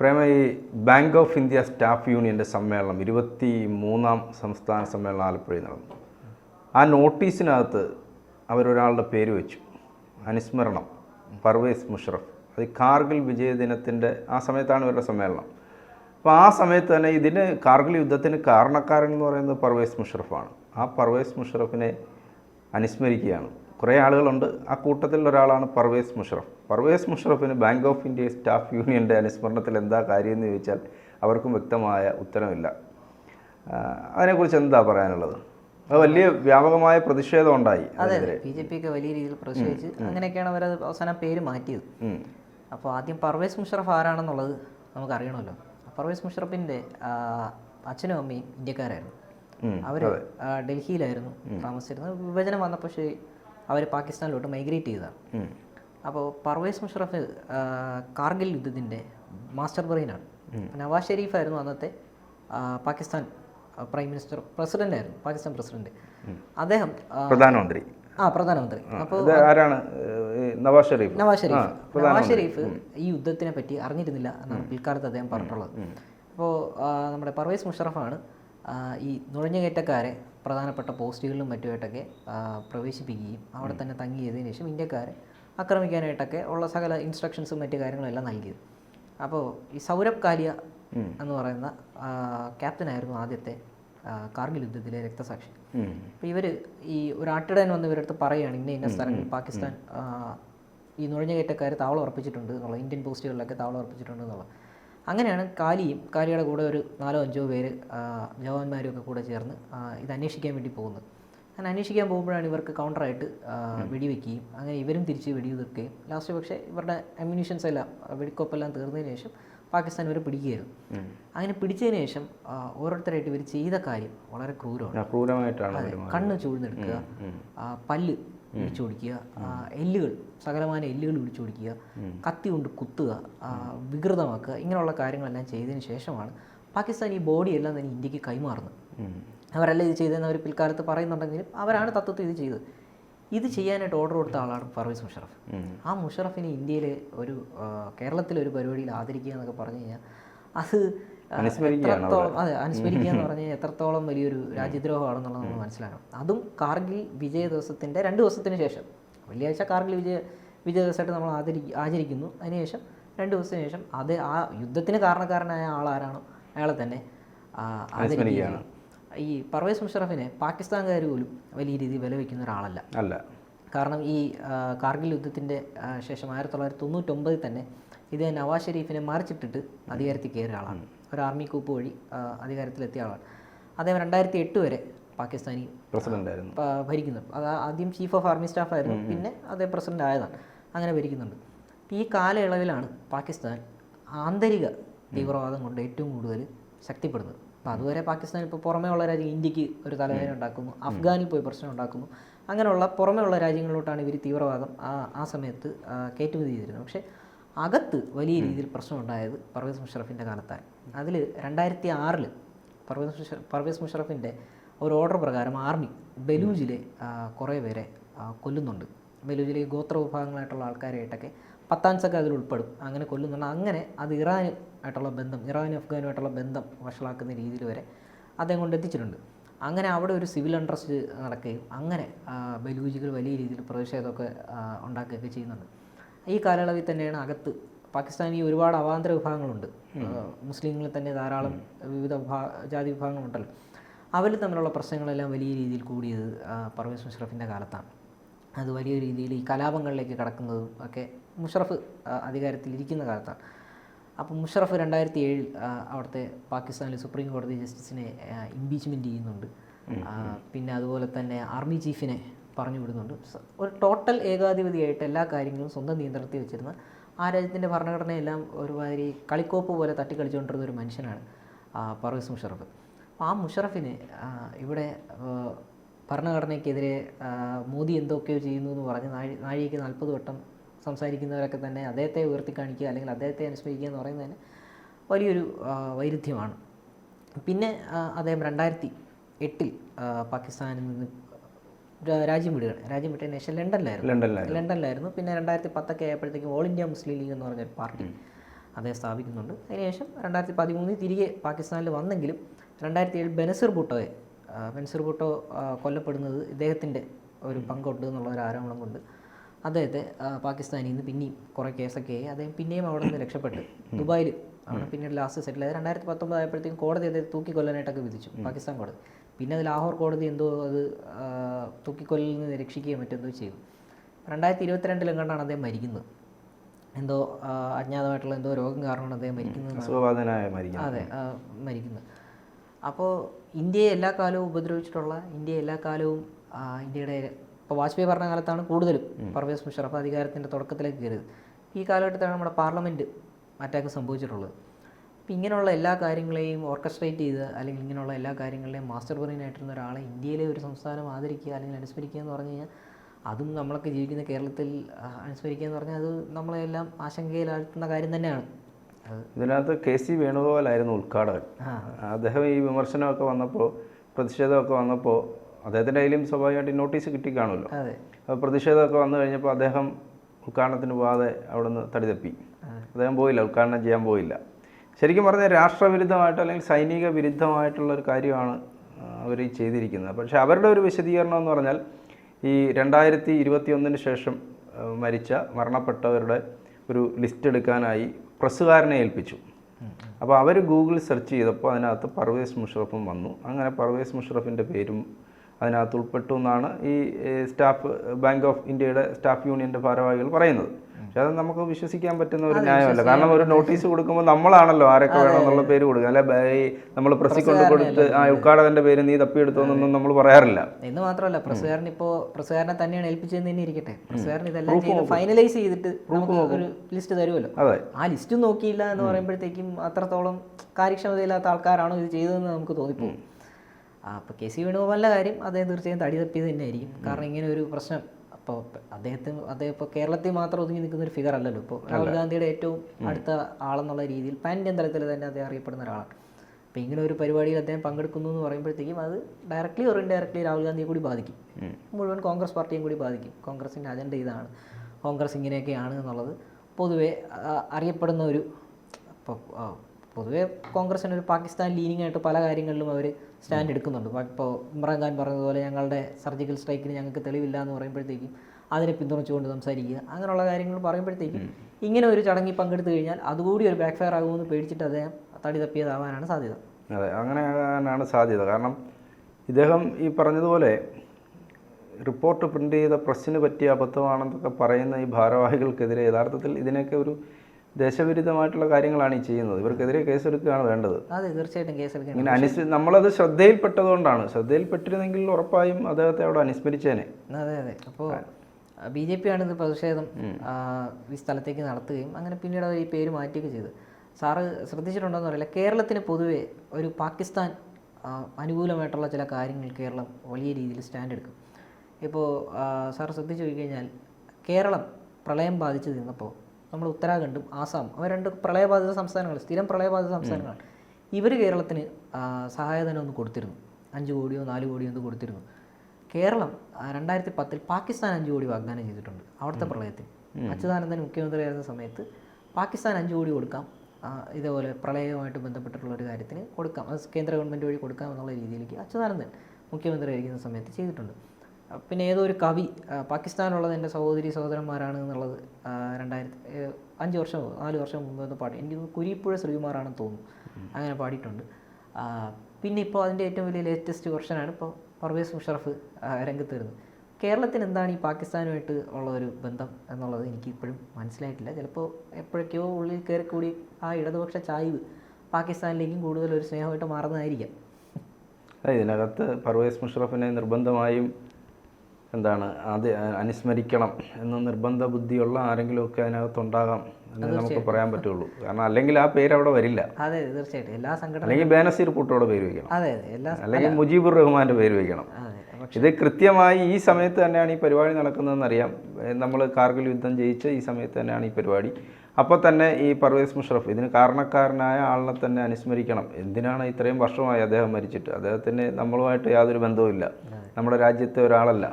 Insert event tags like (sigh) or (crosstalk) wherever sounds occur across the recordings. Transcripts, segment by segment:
പ്രേമ ഈ bank of India staff യൂണിയന്റെ സമ്മേളനം ഇരുപത്തി മൂന്നാം സംസ്ഥാന സമ്മേളനം ആലപ്പുഴയിൽ നടന്നു. ആ നോട്ടീസിനകത്ത് അവരൊരാളുടെ പേര് വെച്ചു. അനുസ്മരണം പർവേസ് മുഷറഫ്. അത് കാർഗിൽ വിജയദിനത്തിന്റെ ആ സമയത്താണ് ഇവരുടെ സമ്മേളനം. അപ്പോൾ ആ സമയത്ത് തന്നെ ഇതിന് കാർഗിൽ യുദ്ധത്തിന് കാരണക്കാരൻ എന്ന് പറയുന്നത് പർവേസ് മുഷറഫാണ്. ആ പർവേസ് മുഷറഫിനെ അനുസ്മരിക്കുകയാണ്. കുറേ ആളുകളുണ്ട്. ആ കൂട്ടത്തിൽ ഒരാളാണ് പർവേസ് മുഷറഫ്. പർവേസ് മുഷറഫിന് ബാങ്ക് ഓഫ് ഇന്ത്യ സ്റ്റാഫ് യൂണിയന്റെ അനുസ്മരണത്തിൽ എന്താ കാര്യം എന്ന് ചോദിച്ചാൽ അവർക്കും വ്യക്തമായ ഉത്തരമില്ല. അതിനെക്കുറിച്ച് എന്താ പറയാനുള്ളത്? അത് വലിയ വ്യാപകമായ പ്രതിഷേധം ഉണ്ടായി അതെ അതെ. ബി ജെ പി ഒക്കെ വലിയ രീതിയിൽ പ്രതിഷേധിച്ച് അങ്ങനെയൊക്കെയാണ് അവരത് അവസാനം പേര് മാറ്റിയത്. അപ്പോൾ ആദ്യം പർവേസ് മുഷറഫ് ആരാണെന്നുള്ളത് നമുക്ക് അറിയണമല്ലോ പർവേസ് മുഷറഫിന്റെ അച്ഛനും അമ്മയും ഇന്ത്യക്കാരായിരുന്നു. അവർ ഡൽഹിയിലായിരുന്നു താമസിച്ചിരുന്നത്. വിഭജനം വന്നപ്പോൾ പക്ഷേ അവർ പാകിസ്ഥാനിലോട്ട് മൈഗ്രേറ്റ് ചെയ്തതാണ്. അപ്പോൾ പർവേസ് മുഷറഫ് കാർഗിൽ യുദ്ധത്തിന്റെ മാസ്റ്റർ ബ്രെയിനാണ് നവാസ് ഷെരീഫായിരുന്നു അന്നത്തെ പാകിസ്ഥാൻ പ്രൈം മിനിസ്റ്റർ പ്രസിഡന്റ് ആയിരുന്നു പാകിസ്ഥാൻ പ്രസിഡന്റ് അദ്ദേഹം പ്രധാനമന്ത്രി. ആ പ്രധാനമന്ത്രി. അപ്പോൾ ആരാണ്? നവാസ് ഷെരീഫ്. നവാസ് ഷെരീഫ്. നവാസ് ഷെരീഫ് ഈ യുദ്ധത്തിനെ പറ്റി അറിഞ്ഞിരുന്നില്ല എന്നാണ് പിൽക്കാലത്ത് അദ്ദേഹം പറഞ്ഞിട്ടുള്ളത്. അപ്പോൾ നമ്മുടെ പർവേസ് മുഷറഫാണ് ഈ നുഴഞ്ഞുകയറ്റക്കാരെ പ്രധാനപ്പെട്ട പോസ്റ്റുകളിലും മറ്റുമായിട്ടൊക്കെ പ്രവേശിപ്പിക്കുകയും അവിടെ തന്നെ തങ്ങി ചെയ്തതിനു ശേഷം ഇന്ത്യക്കാരെ ആക്രമിക്കാനായിട്ടൊക്കെ ഉള്ള സകല ഇൻസ്ട്രക്ഷൻസും മറ്റു കാര്യങ്ങളെല്ലാം നൽകിയത്. അപ്പോൾ ഈ സൗരഭ് കാലിയ എന്ന് പറയുന്ന ക്യാപ്റ്റനായിരുന്നു ആദ്യത്തെ കാർഗിൽ യുദ്ധത്തിലെ രക്തസാക്ഷി. അപ്പോൾ ഇവർ ഈ ഒരു ആട്ടിടയൻ വന്ന് ഇവരടുത്ത് പറയുകയാണ് ഇന്ന ഇന്ന സ്ഥലങ്ങളിൽ പാകിസ്ഥാൻ ഈ നുഴഞ്ഞുകയറ്റക്കാർ താവളം ഉറപ്പിച്ചിട്ടുണ്ട് എന്നുള്ള ഇന്ത്യൻ പോസ്റ്റുകളിലൊക്കെ താവളം ഉറപ്പിച്ചിട്ടുണ്ട് എന്നുള്ളത് അങ്ങനെയാണ് കാലിയും കാലിയുടെ കൂടെ ഒരു നാലോ അഞ്ചോ പേര് ജവാന്മാരും ഒക്കെ കൂടെ ചേർന്ന് ഇത് അന്വേഷിക്കാൻ വേണ്ടി പോകുന്നത്. അങ്ങനെ അന്വേഷിക്കാൻ പോകുമ്പോഴാണ് ഇവർക്ക് കൗണ്ടറായിട്ട് വെടിവെക്കുകയും അങ്ങനെ ഇവരും തിരിച്ച് വെടിയുതിർക്കുകയും ലാസ്റ്റ് പക്ഷേ ഇവരുടെ അമ്യൂണിഷൻസ് എല്ലാം വെടിക്കോപ്പെല്ലാം തീർന്നതിന് ശേഷം പാകിസ്ഥാൻ ഇവരെ പിടിക്കുകയായിരുന്നു. അങ്ങനെ പിടിച്ചതിന് ശേഷം ഓരോരുത്തരായിട്ട് ഇവർ ചെയ്ത കാര്യം വളരെ ക്രൂരമാണ്. ക്രൂരമായിട്ടാണ് കണ്ണ് ചൂഴ്ന്നെടുക്കുക പല്ല് പിടിച്ചോടിക്കുക കൊടുക്കുക എല്ലുകൾ സകലമായ എല്ലുകൾ പിടിച്ചോടിക്കുക കത്തി കൊണ്ട് കുത്തുക വികൃതമാക്കുക ഇങ്ങനെയുള്ള കാര്യങ്ങളെല്ലാം ചെയ്തതിന് ശേഷമാണ് പാകിസ്ഥാൻ ഈ ബോഡിയെല്ലാം തന്നെ ഇന്ത്യയ്ക്ക് കൈമാറുന്നത്. അവരല്ല ഇത് ചെയ്തതെന്ന് അവർ പിൽക്കാലത്ത് പറയുന്നുണ്ടെങ്കിലും അവരാണ് തത്വത്തിൽ ഇത് ചെയ്തത്. ഇത് ചെയ്യാനായിട്ട് ഓർഡർ കൊടുത്ത ആളാണ് പർവേസ് മുഷറഫ്. ആ മുഷറഫിനെ ഇന്ത്യയിൽ ഒരു കേരളത്തിലെ ഒരു പരിപാടിയിൽ ആദരിക്കുക എന്നൊക്കെ പറഞ്ഞു കഴിഞ്ഞാൽ അത് എത്രത്തോളം അതെ അനുസ്മരിക്കുക എന്ന് (laughs) പറഞ്ഞാൽ എത്രത്തോളം വലിയൊരു രാജ്യദ്രോഹമാണെന്നുള്ളത് നമ്മൾ മനസ്സിലാക്കണം. അതും കാർഗിൽ വിജയ ദിവസത്തിന്റെ രണ്ട് ദിവസത്തിന് ശേഷം. വെള്ളിയാഴ്ച കാർഗിൽ വിജയ വിജയ ദിവസമായിട്ട് നമ്മൾ ആദരി ആചരിക്കുന്നു. അതിനുശേഷം രണ്ട് ദിവസത്തിന് ശേഷം അത് ആ യുദ്ധത്തിന് കാരണക്കാരനായ ആളാരാണോ? അയാളെ തന്നെ ആദരിക്കുകയാണ്. ഈ പർവേസ് മുഷറഫിനെ പാകിസ്ഥാൻകാർ പോലും വലിയ രീതിയിൽ വില വയ്ക്കുന്ന ഒരാളല്ല. അല്ല. കാരണം ഈ കാർഗിൽ യുദ്ധത്തിന്റെ ശേഷം ആയിരത്തി തൊള്ളായിരത്തി തൊണ്ണൂറ്റൊമ്പതിൽ തന്നെ ഇത് നവാസ് ഷെരീഫിനെ മറിച്ചിട്ടിട്ട് അധികാരത്തിൽ കയറിയ ആളാണ്. ഒരു ആർമി കൂപ്പ് വഴി അധികാരത്തിലെത്തിയ ആളാണ്. അദ്ദേഹം രണ്ടായിരത്തി എട്ട് വരെ പാകിസ്ഥാനി പ്രസിഡന്റ് ആയിരുന്നു. പ- ഭരിക്കുന്നുണ്ട്. അത് ആദ്യം ചീഫ് ഓഫ് ആർമി സ്റ്റാഫ് ആയിരുന്നു. പിന്നെ അദ്ദേഹം പ്രസിഡന്റ് ആയതാണ്. അങ്ങനെ ഭരിക്കുന്നുണ്ട്. ഈ കാലയളവിലാണ് പാകിസ്ഥാൻ ആന്തരിക തീവ്രവാദം കൊണ്ട് ഏറ്റവും കൂടുതൽ ശക്തിപ്പെടുന്നത്. അപ്പോൾ അതുവരെ പാകിസ്ഥാൻ ഇപ്പോൾ പുറമേ ഉള്ള രാജ്യം ഇന്ത്യയ്ക്ക് ഒരു തലവേദന ഉണ്ടാക്കുന്നു. അഫ്ഗാനിൽ പോയി പ്രശ്നം ഉണ്ടാക്കുന്നു. അങ്ങനെയുള്ള പുറമേ ഉള്ള രാജ്യങ്ങളിലോട്ടാണ് ഇവർ തീവ്രവാദം ആ ആ സമയത്ത് കയറ്റുമതി ചെയ്തിരുന്നത്. പക്ഷേ അകത്ത് വലിയ രീതിയിൽ പ്രശ്നം ഉണ്ടായത് പർവേസ് മുഷറഫിന്റെ കാലത്താണ്. അതിൽ രണ്ടായിരത്തി ആറിൽ പർവേസ് മുഷ പർവേസ് മുഷറഫിന്റെ ഒരു ഓർഡർ പ്രകാരം ആർമി ബലൂജിലെ കുറേ പേരെ കൊല്ലുന്നുണ്ട്. ബലൂജിലെ ഗോത്ര വിഭാഗങ്ങളായിട്ടുള്ള ആൾക്കാരായിട്ടൊക്കെ പത്താൻസൊക്കെ അതിൽ ഉൾപ്പെടും. അങ്ങനെ കൊല്ലുന്നുണ്ട്. അങ്ങനെ അത് ഇറാൻ ആയിട്ടുള്ള ബന്ധം ഇറാനും അഫ്ഗാനുമായിട്ടുള്ള ബന്ധം വഷളാക്കുന്ന രീതിയിൽ വരെ അദ്ദേഹം കൊണ്ട് എത്തിച്ചിട്ടുണ്ട്. അങ്ങനെ അവിടെ ഒരു സിവിൽ അൺട്രസ്റ്റ് നടക്കുകയും അങ്ങനെ ബലൂജികൾ വലിയ രീതിയിൽ പ്രതിഷേധമൊക്കെ ഉണ്ടാക്കുകയൊക്കെ ചെയ്യുന്നുണ്ട്. ഈ കാലയളവിൽ തന്നെയാണ് അകത്ത്. പാകിസ്ഥാനി ഒരുപാട് അവാന്തര വിഭാഗങ്ങളുണ്ട്. മുസ്ലിങ്ങളിൽ തന്നെ ധാരാളം വിവിധ വിഭാ ജാതി വിഭാഗങ്ങളുണ്ടല്ലോ. അവർ തമ്മിലുള്ള പ്രശ്നങ്ങളെല്ലാം വലിയ രീതിയിൽ കൂടിയത് പർവേസ് മുഷറഫിന്റെ കാലത്താണ്. അത് വലിയ രീതിയിൽ ഈ കലാപങ്ങളിലേക്ക് കടക്കുന്നതും ഒക്കെ മുഷറഫ് അധികാരത്തിൽ ഇരിക്കുന്ന കാലത്താണ്. അപ്പോൾ മുഷറഫ് രണ്ടായിരത്തി ഏഴിൽ അവിടുത്തെ പാകിസ്ഥാനിലെ സുപ്രീം കോടതി ജസ്റ്റിസിനെ ഇംപീച്ച്മെന്റ് ചെയ്യുന്നുണ്ട്. പിന്നെ അതുപോലെ തന്നെ ആർമി ചീഫിനെ പറഞ്ഞു വിടുന്നുണ്ട്. ഒരു ടോട്ടൽ ഏകാധിപതിയായിട്ട് എല്ലാ കാര്യങ്ങളും സ്വന്തം നിയന്ത്രണത്തിൽ വെച്ചിരുന്ന ആ രാജ്യത്തിന്റെ ഭരണഘടനയെല്ലാം ഒരുമാതിരി കളിക്കോപ്പ് പോലെ തട്ടിക്കളിച്ചുകൊണ്ടിരുന്ന ഒരു മനുഷ്യനാണ് പർവേസ് മുഷറഫ്. അപ്പോൾ ആ മുഷറഫിന് ഇവിടെ ഭരണഘടനയ്ക്കെതിരെ മോദി എന്തൊക്കെയോ ചെയ്യുന്നു എന്ന് പറഞ്ഞ് നാഴി നാഴികയ്ക്ക് നാൽപ്പത് വട്ടം സംസാരിക്കുന്നവരൊക്കെ തന്നെ അദ്ദേഹത്തെ ഉയർത്തി കാണിക്കുക അല്ലെങ്കിൽ അദ്ദേഹത്തെ അനുസ്മരിക്കുക എന്ന് പറയുന്നത് തന്നെ വലിയൊരു വൈരുദ്ധ്യമാണ്. പിന്നെ അദ്ദേഹം രണ്ടായിരത്തി എട്ടിൽ പാകിസ്ഥാനിൽ നിന്ന് രാജ്യം വിടുകയാണ്. രാജ്യം വിട്ടതിന് ശേഷം ലണ്ടനിലായിരുന്നു. ലണ്ടനിലായിരുന്നു. ലണ്ടനിലായിരുന്നു. പിന്നെ രണ്ടായിരത്തി പത്തൊക്കെ ആയപ്പോഴത്തേക്കും ഓൾ ഇന്ത്യ മുസ്ലിം ലീഗ് എന്ന് പറഞ്ഞൊരു പാർട്ടി അദ്ദേഹം സ്ഥാപിക്കുന്നുണ്ട്. അതിനുശേഷം രണ്ടായിരത്തി പതിമൂന്നിൽ തിരികെ പാകിസ്ഥാനിൽ വന്നെങ്കിലും രണ്ടായിരത്തി ഏഴ് ബനസിർ ഭുട്ടോയെ ബനസിർ ഭുട്ടോ കൊല്ലപ്പെടുന്നത് ഇദ്ദേഹത്തിന്റെ ഒരു പങ്കുണ്ട് എന്നുള്ള ഒരു ആരോപണം കൊണ്ട് അദ്ദേഹത്തെ പാകിസ്ഥാനിൽ നിന്ന് പിന്നെയും കുറേ കേസൊക്കെ ആയി. അദ്ദേഹം പിന്നെയും അവിടെ നിന്ന് രക്ഷപ്പെട്ട്. ദുബായിൽ അവിടെ പിന്നീട് ലാസ്റ്റ് സെറ്റിൽ ആയത് രണ്ടായിരത്തി പത്തൊമ്പത് ആയപ്പോഴത്തേക്കും കോടതി അദ്ദേഹത്തെ തൂക്കിക്കൊല്ലാനായിട്ടൊക്കെ വിധിച്ചു പാകിസ്ഥാൻ കോടതി. പിന്നെ അത് ലാഹോർ കോടതി എന്തോ അത് തൂക്കിക്കൊല്ലിൽ നിന്ന് രക്ഷിക്കുകയും മറ്റെന്തോ ചെയ്തു. രണ്ടായിരത്തി ഇരുപത്തിരണ്ടിലെങ്ങാണ്ടാണ് അദ്ദേഹം മരിക്കുന്നത്. എന്തോ അജ്ഞാതമായിട്ടുള്ള എന്തോ രോഗം കാരണമാണ് അദ്ദേഹം മരിക്കുന്നത് അതെ മരിക്കുന്നത്. അപ്പോൾ ഇന്ത്യയെ എല്ലാ കാലവും ഉപദ്രവിച്ചിട്ടുള്ള ഇന്ത്യയെ എല്ലാ കാലവും ഇന്ത്യയുടെ ഇപ്പോൾ വാജ്പേയി പറഞ്ഞ കാലത്താണ് കൂടുതലും പർവേസ് മുഷറഫ് അധികാരത്തിന്റെ തുടക്കത്തിലേക്ക് കയറിയത്. ഈ കാലഘട്ടത്തിലാണ് നമ്മുടെ പാർലമെന്റ് അറ്റാക്ക് സംഭവിച്ചിട്ടുള്ളത്. അപ്പോൾ ഇങ്ങനെയുള്ള എല്ലാ കാര്യങ്ങളെയും ഓർക്കസ്ട്രേറ്റ് ചെയ്ത് അല്ലെങ്കിൽ ഇങ്ങനെയുള്ള എല്ലാ കാര്യങ്ങളെയും മാസ്റ്റർ ബ്രെയിൻ ആയിട്ടുള്ള ഒരാളെ ഇന്ത്യയിലെ ഒരു സംസ്ഥാനം ആദരിക്കുക അല്ലെങ്കിൽ അനുസ്മരിക്കുക എന്ന് പറഞ്ഞു കഴിഞ്ഞാൽ അതും നമ്മളൊക്കെ ജീവിക്കുന്ന കേരളത്തിൽ അനുസ്മരിക്കുക എന്ന് പറഞ്ഞാൽ അത് നമ്മളെല്ലാം ആശങ്കയിലാഴ്ത്തുന്ന കാര്യം തന്നെയാണ്. ഇതിനകത്ത് കെ സി വേണുഗോപാലായിരുന്നു ഉദ്ഘാടകൻ. അദ്ദേഹം ഈ വിമർശനമൊക്കെ വന്നപ്പോൾ പ്രതിഷേധമൊക്കെ വന്നപ്പോൾ അദ്ദേഹത്തിന്റെ കയ്യിലും സ്വാഭാവികമായിട്ട് നോട്ടീസ് കിട്ടിക്കാണല്ലോ അതെ. അപ്പോൾ പ്രതിഷേധമൊക്കെ വന്നു കഴിഞ്ഞപ്പോൾ അദ്ദേഹം ഉദ്ഘാടനത്തിന് പോകാതെ അവിടെ നിന്ന് തടിതപ്പി അദ്ദേഹം പോയില്ല ഉദ്ഘാടനം ചെയ്യാൻ പോയില്ല. ശരിക്കും പറഞ്ഞാൽ രാഷ്ട്രവിരുദ്ധമായിട്ടോ അല്ലെങ്കിൽ സൈനിക വിരുദ്ധമായിട്ടുള്ള ഒരു കാര്യമാണ് അവർ ചെയ്തിരിക്കുന്നത്. പക്ഷേ അവരുടെ ഒരു വിശദീകരണം എന്ന് പറഞ്ഞാൽ ഈ രണ്ടായിരത്തി ഇരുപത്തി ഒന്നിന് ശേഷം മരിച്ച മരണപ്പെട്ടവരുടെ ഒരു ലിസ്റ്റ് എടുക്കാനായി പ്രസ്സുകാരനെ ഏൽപ്പിച്ചു. അപ്പോൾ അവർ ഗൂഗിൾ സെർച്ച് ചെയ്തപ്പോൾ അതിനകത്ത് പർവേസ് മുഷറഫും വന്നു. അങ്ങനെ പർവേസ് മുഷറഫിന്റെ പേരും അതിനകത്ത് ഉൾപ്പെട്ടു എന്നാണ് ഈ സ്റ്റാഫ് ബാങ്ക് ഓഫ് ഇന്ത്യയുടെ സ്റ്റാഫ് യൂണിയന്റെ ഭാരവാഹികൾ പറയുന്നത്. പക്ഷെ അത് നമുക്ക് വിശ്വസിക്കാൻ പറ്റുന്ന ഒരു ന്യായമല്ല. കാരണം ഒരു നോട്ടീസ് കൊടുക്കുമ്പോൾ നമ്മളാണല്ലോ ആരൊക്കെ വേണമെന്നുള്ള പേര് കൊടുക്കുക അല്ലെ നമ്മൾ പ്രസ്സിൽ കൊണ്ട് കൊടുത്ത് ആ ഉദ്ഘാടകന്റെ പേര് നീ തപ്പിയെടുത്തോന്നൊന്നും നമ്മൾ പറയാറില്ല. എന്ന് മാത്രമല്ല പ്രസ്സുകാരൻ ഇപ്പോ പ്രസ്സുകാരനെ തന്നെയാണ് ഏൽപ്പിച്ചതെന്ന് തന്നെ ഇരിക്കട്ടെ. പ്രസ്സുകാരൻ ഇതെല്ലാം ചെയ്ത് ഫൈനലൈസ് ചെയ്തിട്ട് ഒരു ലിസ്റ്റ് തരുമല്ലോ. അതെ. ആ ലിസ്റ്റ് നോക്കിയില്ല എന്ന് പറയുമ്പോഴത്തേക്കും അത്രത്തോളം കാര്യക്ഷമതയില്ലാത്ത ആൾക്കാരാണോ ഇത് ചെയ്തതെന്ന് നമുക്ക് തോന്നിപ്പോകും. അപ്പോൾ കെ സി വേണുഗോപാലിന്റെ കാര്യം അദ്ദേഹം തീർച്ചയായും തടി തപ്പിയത് തന്നെ ആയിരിക്കും കാരണം ഇങ്ങനെ ഒരു പ്രശ്നം അപ്പോൾ അദ്ദേഹത്തിന് അദ്ദേഹം ഇപ്പോൾ കേരളത്തിൽ മാത്രം ഒതുങ്ങി നിൽക്കുന്ന ഒരു ഫിഗർ അല്ലല്ലോ. ഇപ്പോൾ രാഹുൽ ഗാന്ധിയുടെ ഏറ്റവും അടുത്ത ആളെന്നുള്ള രീതിയിൽ പാൻ ഇന്ത്യൻ തലത്തിൽ തന്നെ അദ്ദേഹം അറിയപ്പെടുന്ന ഒരാളാണ്. അപ്പോൾ ഇങ്ങനെ ഒരു പരിപാടിയിൽ അദ്ദേഹം പങ്കെടുക്കുന്നു എന്ന് പറയുമ്പോഴത്തേക്കും അത് ഡയറക്റ്റ്ലി ഓർ ഇൻഡയറക്റ്റ്ലി രാഹുൽ ഗാന്ധിയെ കൂടി ബാധിക്കും. മുഴുവൻ കോൺഗ്രസ് പാർട്ടിയും കൂടി ബാധിക്കും. കോൺഗ്രസിന്റെ അജണ്ട ഇതാണ്. കോൺഗ്രസ് ഇങ്ങനെയൊക്കെയാണ് എന്നുള്ളത്. പൊതുവേ അറിയപ്പെടുന്ന ഒരു ഇപ്പോൾ പൊതുവേ കോൺഗ്രസിന് ഒരു പാകിസ്ഥാൻ ലീനിങ് ആയിട്ട് പല കാര്യങ്ങളിലും അവർ സ്റ്റാൻഡ് എടുക്കുന്നുണ്ട്. ഇപ്പോൾ ഇമ്രാൻഖാൻ പറഞ്ഞതുപോലെ ഞങ്ങളുടെ സർജിക്കൽ സ്ട്രൈക്കിന് ഞങ്ങൾക്ക് തെളിവില്ല എന്ന് പറയുമ്പോഴത്തേക്കും അതിനെ പിന്തുണച്ചുകൊണ്ട് സംസാരിക്കുക അങ്ങനെയുള്ള കാര്യങ്ങൾ പറയുമ്പോഴത്തേക്കും ഇങ്ങനെ ഒരു ചടങ്ങിൽ പങ്കെടുത്തു കഴിഞ്ഞാൽ അതുകൂടി ഒരു ബാക്ക് ഫയർ ആകുമെന്ന് പേടിച്ചിട്ട് അദ്ദേഹം തടി തപ്പിയതാവാനാണ് സാധ്യത. അതെ അങ്ങനെ ആകാനാണ് സാധ്യത. കാരണം ഇദ്ദേഹം ഈ പറഞ്ഞതുപോലെ റിപ്പോർട്ട് പ്രിന്റ് ചെയ്ത പ്രസ്സിന് പറ്റിയ അബദ്ധമാണെന്നൊക്കെ പറയുന്ന ഈ ഭാരവാഹികൾക്കെതിരെ യഥാർത്ഥത്തിൽ ഇതിനൊക്കെ ഒരു ദേശവിരുദ്ധമായിട്ടുള്ള കാര്യങ്ങളാണ് ഈ ചെയ്യുന്നത്. ഇവർക്കെതിരെ കേസെടുക്കുകയാണ് വേണ്ടത്. അതെ തീർച്ചയായിട്ടും കേസെടുക്കണം ഇങ്ങനെ അനുസ് നമ്മളത് ശ്രദ്ധയിൽപ്പെട്ടതുകൊണ്ടാണ്. ശ്രദ്ധയിൽപ്പെട്ടിരുന്നെങ്കിൽ ഉറപ്പായും അദ്ദേഹത്തെ അവിടെ അനുസ്മരിച്ചേനെ. അതെ അതെ അപ്പോൾ ബി ജെ പി ആണ് ഇത് പ്രതിഷേധം ഈ സ്ഥലത്തേക്ക് നടത്തുകയും അങ്ങനെ പിന്നീട് അവർ ഈ പേര് മാറ്റുകയും ചെയ്തു. സാറ് ശ്രദ്ധിച്ചിട്ടുണ്ടോ എന്ന് അറിയില്ല. കേരളത്തിന് പൊതുവെ ഒരു പാകിസ്ഥാൻ അനുകൂലമായിട്ടുള്ള ചില കാര്യങ്ങൾ കേരളം വലിയ രീതിയിൽ സ്റ്റാൻഡ് എടുക്കും. ഇപ്പോൾ സാർ ശ്രദ്ധിച്ചു കഴിഞ്ഞാൽ കേരളം പ്രളയം ബാധിച്ചു നിന്നപ്പോൾ നമ്മൾ ഉത്തരാഖണ്ഡും ആസാം അവ രണ്ട് പ്രളയബാധിത സംസ്ഥാനങ്ങൾ സ്ഥിരം പ്രളയബാധിത സംസ്ഥാനങ്ങളാണ്. ഇവർ കേരളത്തിന് സഹായധനം ഒന്ന് കൊടുത്തിരുന്നു. അഞ്ച് കോടിയോ നാല് കോടിയോ ഒന്ന് കൊടുത്തിരുന്നു. കേരളം രണ്ടായിരത്തി പത്തിൽ പാകിസ്ഥാൻ അഞ്ച് കോടി വാഗ്ദാനം ചെയ്തിട്ടുണ്ട് അവിടുത്തെ പ്രളയത്തിൽ അച്യുതാനന്ദൻ മുഖ്യമന്ത്രിയായിരുന്ന സമയത്ത് പാകിസ്ഥാൻ അഞ്ച് കോടി കൊടുക്കാം ഇതേപോലെ പ്രളയവുമായിട്ട് ബന്ധപ്പെട്ടിട്ടുള്ള ഒരു കാര്യത്തിന് കൊടുക്കാം അത് കേന്ദ്ര ഗവൺമെന്റ് വഴി കൊടുക്കാം എന്നുള്ള രീതിയിലേക്ക് അച്യുതാനന്ദൻ മുഖ്യമന്ത്രി ആയിരിക്കുന്ന സമയത്ത് ചെയ്തിട്ടുണ്ട്. പിന്നെ ഏതോ ഒരു കവി പാകിസ്ഥാനുള്ളത് എന്റെ സഹോദരി സഹോദരന്മാരാണ് എന്നുള്ളത് രണ്ടായിരത്തി അഞ്ച് വർഷം നാല് വർഷം മുമ്പ് ഒന്ന് പാടി. എനിക്ക് കുരിപ്പുഴ ശ്രീകുമാറാണെന്ന് തോന്നുന്നു. അങ്ങനെ പാടിയിട്ടുണ്ട്. പിന്നെ ഇപ്പോൾ അതിന്റെ ഏറ്റവും വലിയ ലേറ്റസ്റ്റ് വെർഷനാണ് ഇപ്പോൾ പർവേസ് മുഷറഫ് രംഗത്ത് വരുന്നത് കേരളത്തിന് എന്താണ് ഈ പാകിസ്ഥാനുമായിട്ട് ഉള്ള ഒരു ബന്ധം എന്നുള്ളത് എനിക്ക് ഇപ്പോഴും മനസ്സിലായിട്ടില്ല. ചിലപ്പോൾ എപ്പോഴൊക്കെയോ ഉള്ളിൽ കയറി കൂടി ആ ഇടതുപക്ഷ ചായ്വ് പാകിസ്ഥാനിലേക്കും കൂടുതൽ ഒരു സ്നേഹമായിട്ട് മാറുന്നതായിരിക്കാം. ഇതിനകത്ത് പർവേസ് മുഷറഫിനെ നിർബന്ധമായും എന്താണ് അത് അനുസ്മരിക്കണം എന്ന നിർബന്ധ ബുദ്ധിയുള്ള ആരെങ്കിലുമൊക്കെ അതിനകത്തുണ്ടാകാം എന്ന് നമുക്ക് പറയാൻ പറ്റുള്ളൂ. കാരണം അല്ലെങ്കിൽ ആ പേര് അവിടെ വരില്ല. അതെ തീർച്ചയായിട്ടും. എല്ലാ സംഘടന അല്ലെങ്കിൽ ബേനസീർ പൂട്ടോടെ പേര് വയ്ക്കണം. അതെ എല്ലാ അല്ലെങ്കിൽ മുജീബുർ റഹ്മാന്റെ പേര് വയ്ക്കണം. ഇത് കൃത്യമായി ഈ സമയത്ത് തന്നെയാണ് ഈ പരിപാടി നടക്കുന്നതെന്ന് അറിയാം. നമ്മൾ കാർഗിൽ യുദ്ധം ജയിച്ച ഈ സമയത്ത് തന്നെയാണ് ഈ പരിപാടി. അപ്പോൾ തന്നെ ഈ പർവേസ് മുഷറഫ് ഇതിന് കാരണക്കാരനായ ആളിനെ തന്നെ അനുസ്മരിക്കണം. എന്തിനാണ് ഇത്രയും വർഷമായി അദ്ദേഹം മരിച്ചിട്ട്? അദ്ദേഹത്തിന് നമ്മളുമായിട്ട് യാതൊരു ബന്ധവുമില്ല. നമ്മുടെ രാജ്യത്തെ ഒരാളല്ല.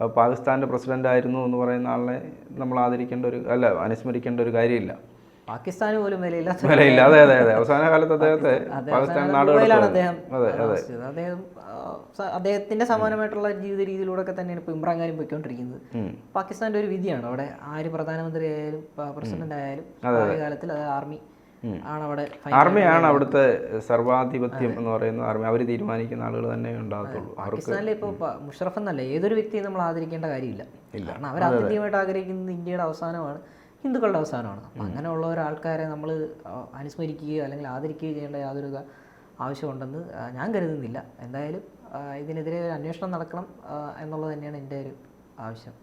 പാകിസ്ഥാന്റെ പ്രസിഡന്റ് ആയിരുന്നു എന്ന് പറയുന്ന ആളിനെ നമ്മൾ ആദരിക്കേണ്ട ഒരു അല്ല അനുസ്മരിക്കേണ്ട ഒരു കാര്യമില്ല. പാകിസ്ഥാന് പോലും വിലയില്ലാത്ത വിലയില്ല. അതെ അതെ അതെ. അവസാന കാലത്ത് അദ്ദേഹത്തെ പാകിസ്ഥാൻ അവസാനം നാട് ദുബായിലാണ് കടത്തുവായിരുന്നു. അദ്ദേഹം അതെ അതെ. അദ്ദേഹം അദ്ദേഹത്തിന്റെ സമാനമായിട്ടുള്ള ജീവിത രീതിയിലൂടെ ഒക്കെ തന്നെയാണ് ഇപ്പോൾ ഇമ്രാൻഖാനും പോയിക്കൊണ്ടിരിക്കുന്നത്. പാകിസ്ഥാന്റെ ഒരു വിധിയാണ് അവിടെ ആര് പ്രധാനമന്ത്രി ആയാലും പ്രസിഡന്റ് ആയാലും ആദ്യകാലത്തിൽ കാലത്തിൽ അത് ആർമി ആണ് അവിടെ final ആർമിയാണ് അവിടുത്തെ സർവാധിപത്യം എന്ന് പറയുന്ന ആർമി അവർ തീരുമാനിക്കുന്ന ആളുകൾ തന്നെ ഉണ്ടാകത്തുള്ളൂ. പാകിസ്ഥാനിലെ ഇപ്പോൾ മുഷറഫ് എന്നല്ല ഏതൊരു വ്യക്തിയും നമ്മൾ ആദരിക്കേണ്ട കാര്യമില്ല. കാരണം അവർ ആത്യന്തികമായിട്ട് ആഗ്രഹിക്കുന്നത് ഇന്ത്യയുടെ അവസാനമാണ് ഹിന്ദുക്കളുടെ അവസാനമാണ്. അങ്ങനെയുള്ള ഒരാൾക്കാരെ നമ്മൾ അനുസ്മരിക്കുകയോ അല്ലെങ്കിൽ ആദരിക്കുകയോ ചെയ്യേണ്ട യാതൊരു ആവശ്യമുണ്ടെന്ന് ഞാൻ കരുതുന്നില്ല. എന്തായാലും ഇതിനെതിരെ ഒരു അന്വേഷണം നടക്കണം എന്നുള്ളത് തന്നെയാണ് എന്റെ ഒരു ആവശ്യം.